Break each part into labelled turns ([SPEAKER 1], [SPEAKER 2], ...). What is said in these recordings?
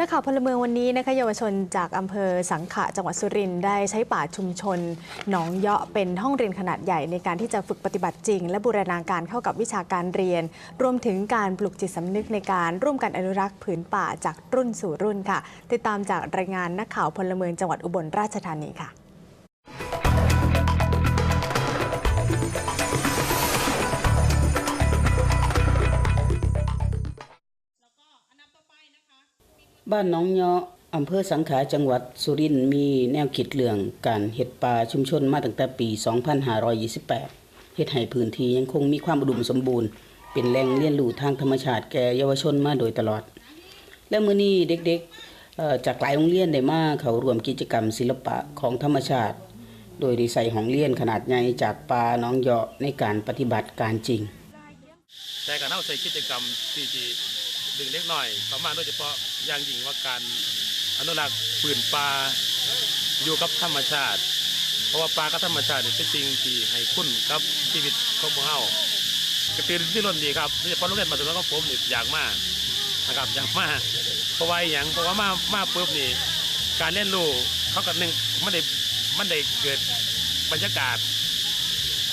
[SPEAKER 1] นักข่าวพลเมืองวันนี้นะคะเยาวชนจากอำเภอสังขะจังหวัดสุรินทร์ได้ใช้ป่าชุมชน หนองเยาะเป็นห้องเรียนขนาดใหญ่ในการที่จะฝึกปฏิบัติจริง และบูรณาการเข้ากับวิชาการเรียน รวมถึงการปลุกจิตสำนึกในการร่วมกันอนุรักษ์ผืนป่าจากรุ่นสู่รุ่นค่ะ ติดตามจากรายงานนักข่าวพลเมืองจังหวัดอุบลราชธานีค่ะ
[SPEAKER 2] บ้านน้องเยาะอำเภอสังขาจังหวัดสุรินทร์มีแนวคิดเรื่องการเฮ็ดป่าชุมชนมาตั้งแต่ปี 2528เฮ็ดให้พื้นที่ยังคงมีความอุดมสมบูรณ์ เป็นแหล่งเรียนรู้ทางธรรมชาติแก่เยาวชนมาโดยตลอด และมื้อนี้เด็กๆจากหลายโรงเรียนได้มาเข้าร่วมกิจกรรมศิลปะของธรรมชาติ โดยด้ใส่ห้องเรียนขนาดใหญ่จากป่าน้องเยาะในการปฏิบัติการจริง
[SPEAKER 3] แต่การเอาใส่กิจกรรมที่ ดึงเล็กหน้อยเข้ามาโดยเฉพาะอย่างยิ่งว่าการอนุรักษ์ปืนป่าอยู่กับธรรมชาติ เพราะว่าป่ากับธรรมชาตินี่เป็นสิ่งที่ให้คุณกับชีวิตของพวกเรากระตือรือร้นดีครับโดยเฉพาะโรงเรียนมัธยมของผมนี่อยากมากนะครับอยากมากเพราะว่าอย่างเพราะว่ามามาปุ๊บนี่การเรียนรู้เขากับหนึ่งมันได้มันได้เกิดบรรยากาศ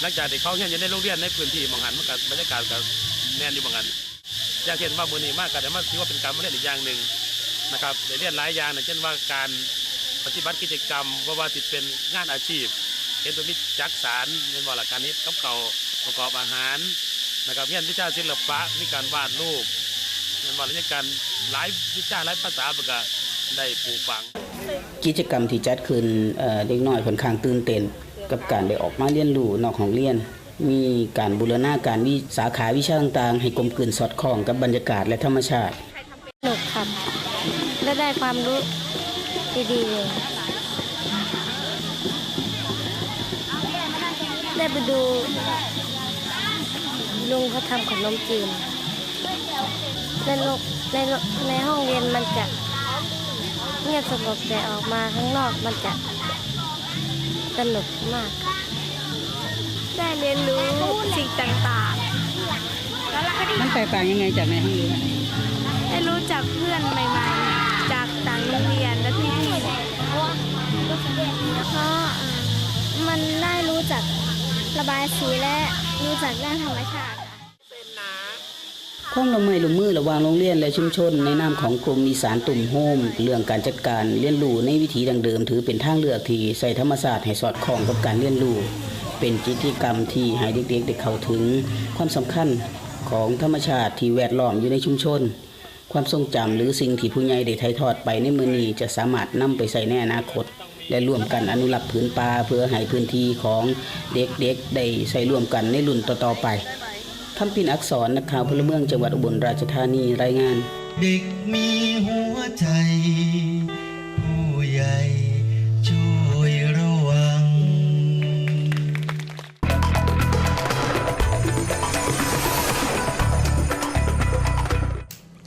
[SPEAKER 3] หลังจากที่เขาเรียนอยู่ในโรงเรียนในพื้นที่บางหันมันกับบรรยากาศกับแน่นอยู่บางหัน อย่างเช่นว่ามือนี้มากกันแต่มาถือว่าเป็นการมาเรียนอีกอย่างหนึ่งนะครับเรียนหลายอย่างนะเช่นว่าการปฏิบัติกิจกรรมว่าว่าติดเป็นงานอาชีพเห็นตัวนี้จักสารเรียนว่าหลักการนี้กับเขาประกอบอาหารนะครับเรียนวิชาศิลปะมีการวาดรูปเรียนว่าเรียนการหลายวิชาหลายภาษามันก็ได้ปลูกฝัง
[SPEAKER 2] กิจกรรมที่จัดขึ้นเด็กน้อยค่อนข้างตื่นเต้นกับการได้ออกมาเรียนรู้นอกห้องเรียน มีการบูรณาการวิสาขาวิชาต่างๆ ให้กลมกลืนสอดคล้องกับบรรยากาศและธรรมชาติ
[SPEAKER 4] สนุกครับและได้ความรู้ดีๆเลยได้ไปดูลุงเขาทำขนมจีนในโลกในโลกในห้องเรียนมันจะเงียบสงบแต่ออกมาข้างนอกมันจะสนุกมากครับ ได้เรียนรู้สิ่งต่างๆแล้วเราก็ได้
[SPEAKER 2] มันแตกต่างยังไงจากในห้องเรียน
[SPEAKER 4] ได้รู้จักเพื่อนใหม่ๆ จากต่างโรงเรียนและพี่ๆเพราะมันได้รู้จักระบายสีและรู้จักด้านธรรมชาติ
[SPEAKER 2] ข้องละไม้ลงมือระหว่างโรงเรียนและชุมชน ในนามของกลุ่มอีสานตุ่มโฮมเรื่องการจัดการเรียนรู้ในวิถีดังเดิมถือเป็นทางเลือกที่ใส่ธรรมศาสตร์ให้สอดคล้องกับการเรียนรู้ เป็นกิจกรรมที่ให้เด็กๆได้เข้าถึงความสำคัญของธรรมชาติที่แวดล้อมอยู่ในชุมชน ความทรงจำหรือสิ่งที่ผู้ใหญ่ได้ถ่ายทอดไปในมือนี้จะสามารถนำไปใส่ในอนาคต และร่วมกันอนุรักษ์ผืนป่าเพื่อให้พื้นที่ของเด็กๆได้ใช้ร่วมกันในรุ่นต่อๆไปคำพินอักษรนักข่าวพลเมืองจังหวัดอุบลราชธานีรายงาน
[SPEAKER 5] เด็กมีหัวใจ